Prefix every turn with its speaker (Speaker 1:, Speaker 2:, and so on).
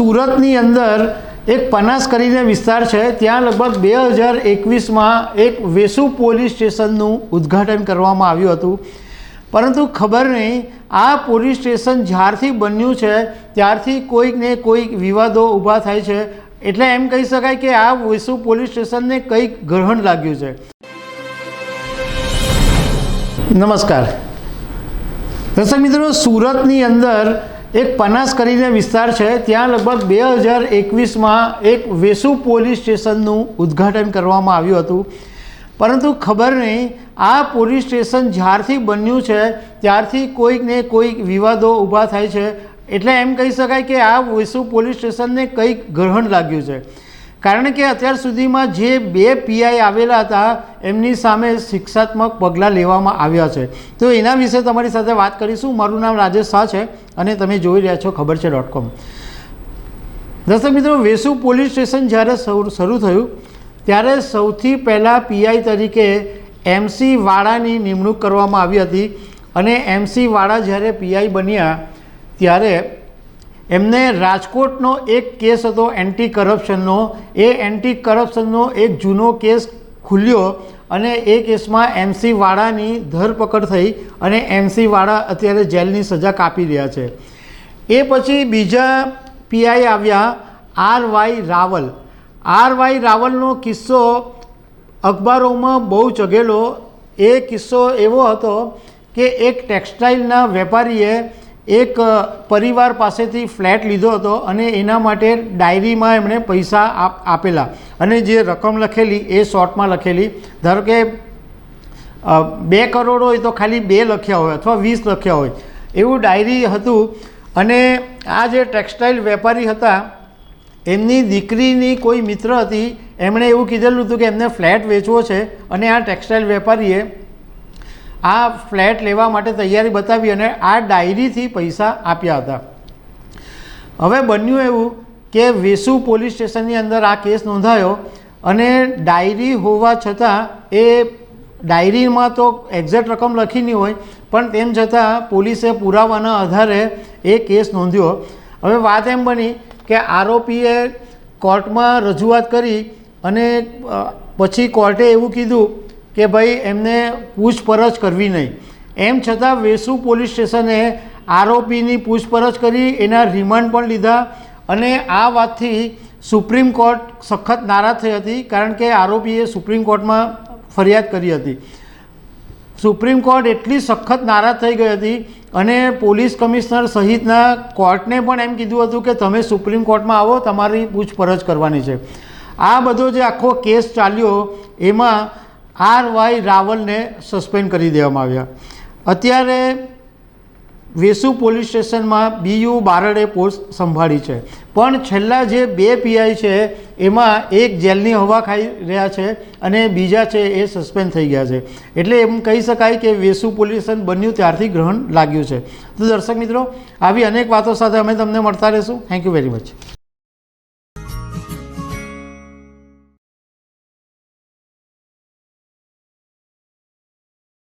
Speaker 1: સુરતની અંદર એક પનાસ કરીને વિસ્તાર છે, ત્યાં લગભગ બે હજાર એકવીસમાં એક વેસુ પોલીસ સ્ટેશનનું ઉદ્ઘાટન કરવામાં આવ્યું હતું. પરંતુ ખબર નહીં, આ પોલીસ સ્ટેશન જ્યારથી બન્યું છે, ત્યારથી કોઈકને કોઈક વિવાદો ઊભા થાય છે. એટલે એમ કહી શકાય કે આ વેસુ પોલીસ સ્ટેશનને કંઈક ગ્રહણ લાગ્યું છે. નમસ્કાર. દર્શક મિત્રો, સુરતની અંદર એક પનાસ કરીને વિસ્તાર છે, ત્યાં લગભગ બે હજાર એકવીસમાં એક વેસુ પોલીસ સ્ટેશનનું ઉદ્ઘાટન કરવામાં આવ્યું હતું. પરંતુ ખબર નહીં, આ પોલીસ સ્ટેશન જ્યારથી બન્યું છે, ત્યારથી કોઈકને કોઈક વિવાદો ઊભા થાય છે. એટલે એમ કહી શકાય કે આ વેસુ પોલીસ સ્ટેશનને કંઈક ગ્રહણ લાગ્યું છે. કારણ કે અત્યાર સુધીમાં જે બે પીઆઈ આવેલા હતા, એમની સામે શિક્ષાત્મક પગલાં લેવામાં આવ્યા છે. તો એના વિશે તમારી સાથે વાત કરીશું. મારું નામ રાજેશ શાહ છે અને તમે જોઈ રહ્યા છો ખબર છે ડોટ કોમ. દર્શક મિત્રો, વેસુ પોલીસ સ્ટેશન જ્યારે શરૂ થયું, ત્યારે સૌથી પહેલાં પીઆઈ તરીકે એમસી વાળાની નિમણૂક કરવામાં આવી હતી. અને એમસી વાળા જ્યારે પીઆઈ બન્યા, ત્યારે એમને રાજકોટનો એક કેસ હતો એન્ટી કરપ્શનનો એ એન્ટી કરપ્શનનો એક જૂનો કેસ ખુલ્યો અને એ કેસમાં એમસી વાળાની ધરપકડ થઈ અને એમસી વાળા અત્યારે જેલની સજા કાપી રહ્યા છે. એ પછી બીજા પીઆઈ આવ્યા, R Y Raval. R Y રાવલનો કિસ્સો અખબારોમાં બહુ ચગેલો. એ કિસ્સો એવો હતો કે એક ટેક્સટાઇલના વેપારીએ એક પરિવાર પાસેથી ફ્લેટ લીધો હતો અને એના માટે ડાયરીમાં એમણે પૈસા આપ, આપેલા. અને જે રકમ લખેલી એ શોર્ટમાં લખેલી. ધારો કે બે કરોડ હોય તો ખાલી બે લખ્યા હોય અથવા વીસ લખ્યા હોય. એવું ડાયરી હતું અને આ જે ટેક્સટાઇલ વેપારી હતા, એમની દીકરીની કોઈ મિત્ર હતી, એમણે એવું કીધેલું હતું કે એમને ફ્લેટ વેચવો છે અને આ ટેક્સટાઇલ વેપારીએ આ ફ્લેટ લેવા માટે તૈયારી બતાવી અને આ ડાયરીથી પૈસા આપ્યા હતા. હવે બન્યું એવું કે વેસુ પોલીસ સ્ટેશનની અંદર આ કેસ નોંધાયો અને ડાયરી હોવા છતાં એ ડાયરીમાં તો એક્ઝેક્ટ રકમ લખી નહીં હોય, પણ તેમ છતાં પોલીસે પુરાવાના આધારે એ કેસ નોંધ્યો. હવે વાત એમ બની કે આરોપીએ કોર્ટમાં રજૂઆત કરી અને પછી કોર્ટે એવું કીધું કે ભાઈ એમને પૂછપરછ કરવી નહીં. એમ છતાં વેસુ પોલીસ સ્ટેશને આરોપીની પૂછપરછ કરી, એના રિમાન્ડ પણ લીધા અને આ વાતથી સુપ્રીમ કોર્ટ સખત નારાજ થઈ હતી કારણ કે આરોપીએ સુપ્રીમ કોર્ટમાં ફરિયાદ કરી હતી. સુપ્રીમ કોર્ટ એટલી સખત નારાજ થઈ ગઈ હતી અને પોલીસ કમિશનર સહિતના કોર્ટને પણ એમ કીધું હતું કે તમે સુપ્રીમ કોર્ટમાં આવો, તમારી પૂછપરછ કરવાની છે. આ બધો જે આખો કેસ ચાલ્યો, એમાં આર વાય રાવલને સસ્પેન્ડ કરી દેવામાં આવ્યા. અત્યારે વેસુ પોલીસ સ્ટેશનમાં બીયુ બારડે પોસ્ટ સંભાળી છે. પણ છેલ્લા જે બે પીઆઈ છે, એમાં એક જેલની હવા ખાઈ રહ્યા છે અને બીજા છે એ સસ્પેન્ડ થઈ ગયા છે. એટલે એમ કહી શકાય કે વેસુ પોલીસ સ્ટેશન બન્યું ત્યારથી ગ્રહણ લાગ્યું છે. તો દર્શક મિત્રો, આવી અનેક વાતો સાથે અમે તમને મળતા રહીશું. Thank you very much